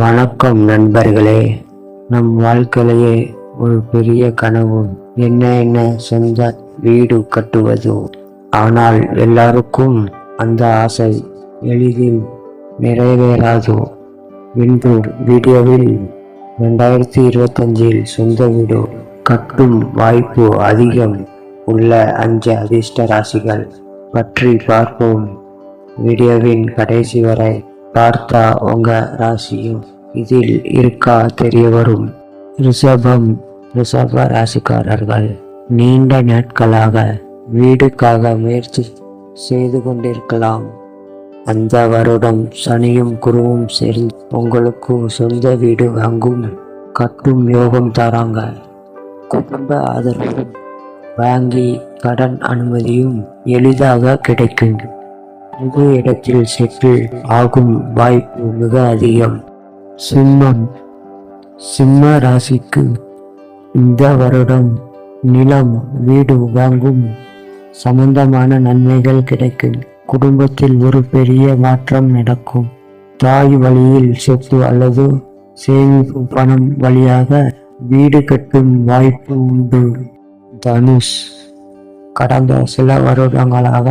வணக்கம் நண்பர்களே. நம் வாழ்க்கையிலேயே ஒரு பெரிய கனவு. என்ன என்ன சொந்த வீடு கட்டுவது? ஆனால் எல்லாருக்கும் அந்த ஆசை எளிதில் நிறைவேறாது. இன்று வீடியோவில் ரெண்டாயிரத்தி இருபத்தஞ்சில் சொந்த வீடு கட்டும் வாய்ப்பு அதிகம் உள்ள அஞ்சு அதிர்ஷ்ட ராசிகள் பற்றி பார்ப்போம். வீடியோவின் கடைசி வரை பார்த்தா உங்க ராசியும் இதில் இருக்கா தெரிய வரும் ரிஷபம் ரிஷப ராசிக்காரர்கள் நீண்ட நாட்களாக வீடுக்காக முயற்சி செய்து கொண்டிருக்கலாம். அந்த வருடம் சனியும் குருவும் சேர்ந்து உங்களுக்கு சொந்த வீடு வாங்கும் கட்டும் யோகம் தராங்க. குடும்ப ஆதரவு வாங்கி கடன் அனுமதியும் எளிதாக கிடைக்கும். புது இடத்தில் செட்டில் ஆகும் வாய்ப்பு மிக அதிகம். சிம்மம் சிம்ம ராசிக்கு இந்த வருடம் நிலம் வீடு வாங்கும் சம்பந்தமான நன்மைகள் கிடைக்கும். குடும்பத்தில் ஒரு பெரிய மாற்றம் நடக்கும். தாய் வழியில் சொத்து அல்லது சேமிப்பு பணம் வழியாக வீடு கட்டும் வாய்ப்பு உண்டு. தனுஷ் கடந்த சில வருடங்களாக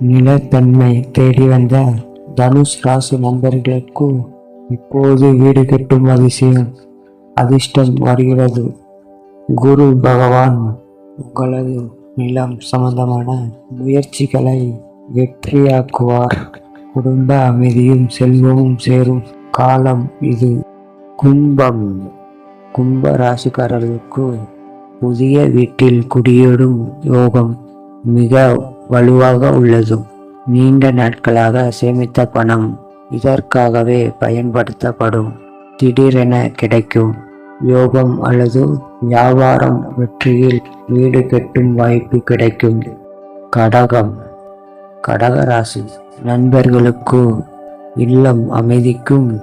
நிலத்தன்மை தேடி வந்த தனுஷ் ராசி நண்பர்களுக்கு இப்போது வீடு கட்டும் அதிசயம் அதிர்ஷ்டம் வருகிறது. குரு பகவான் உங்களது நிலம் சம்பந்தமான முயற்சிகளை வெற்றியாக்குவார். குடும்ப அமைதியும் செல்வமும் சேரும் காலம் இது. கும்பம். கும்ப ராசிக்காரர்களுக்கு புதிய வீட்டில் குடியேறும் யோகம் மிக வலுவாக உள்ளது. நீண்ட நாட்களாக சேமித்த பணம் இதற்காகவே பயன்படுத்தப்படும். திடீரென கிடைக்கும். யோகம் அல்லது வியாபாரம் வெற்றியில் வீடு கெட்டும் வாய்ப்பு கிடைக்கும். கடகம். கடகராசி நண்பர்களுக்கு இல்லம் அமைதிக்கும்.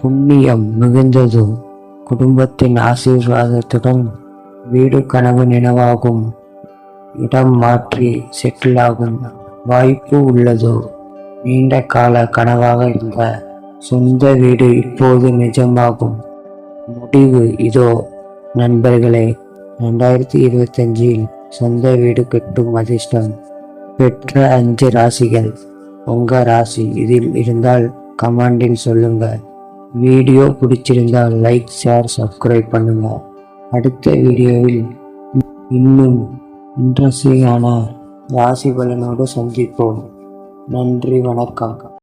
புண்ணியம் மிகுந்ததும் குடும்பத்தின் ஆசீர்வாதத்துடன் வீடு கனவு நினைவாகும். இடம் மாற்றி செட்டில் ஆகும். வாய்ப்பு உள்ளதோ? நீண்ட கால கனவாக இருந்த சொந்த வீடு இப்போது நிஜமாகும். முடிவு இதோ. நண்பர்களே ரெண்டாயிரத்தி இருபத்தஞ்சில் சொந்த வீடு கட்டும் அதிர்ஷ்டம். பெற்ற அஞ்சு ராசிகள். உங்க ராசி இதில் இருந்தால் கமெண்டில் சொல்லுங்க. வீடியோ பிடிச்சிருந்தால் லைக் ஷேர் சப்ஸ்கிரைப் பண்ணுங்க. அடுத்த வீடியோவில் இன்னும் இன்ட்ரெஸ்டிங்கான ராசி பலனோடு சந்திப்போம். நன்றி வணக்கம்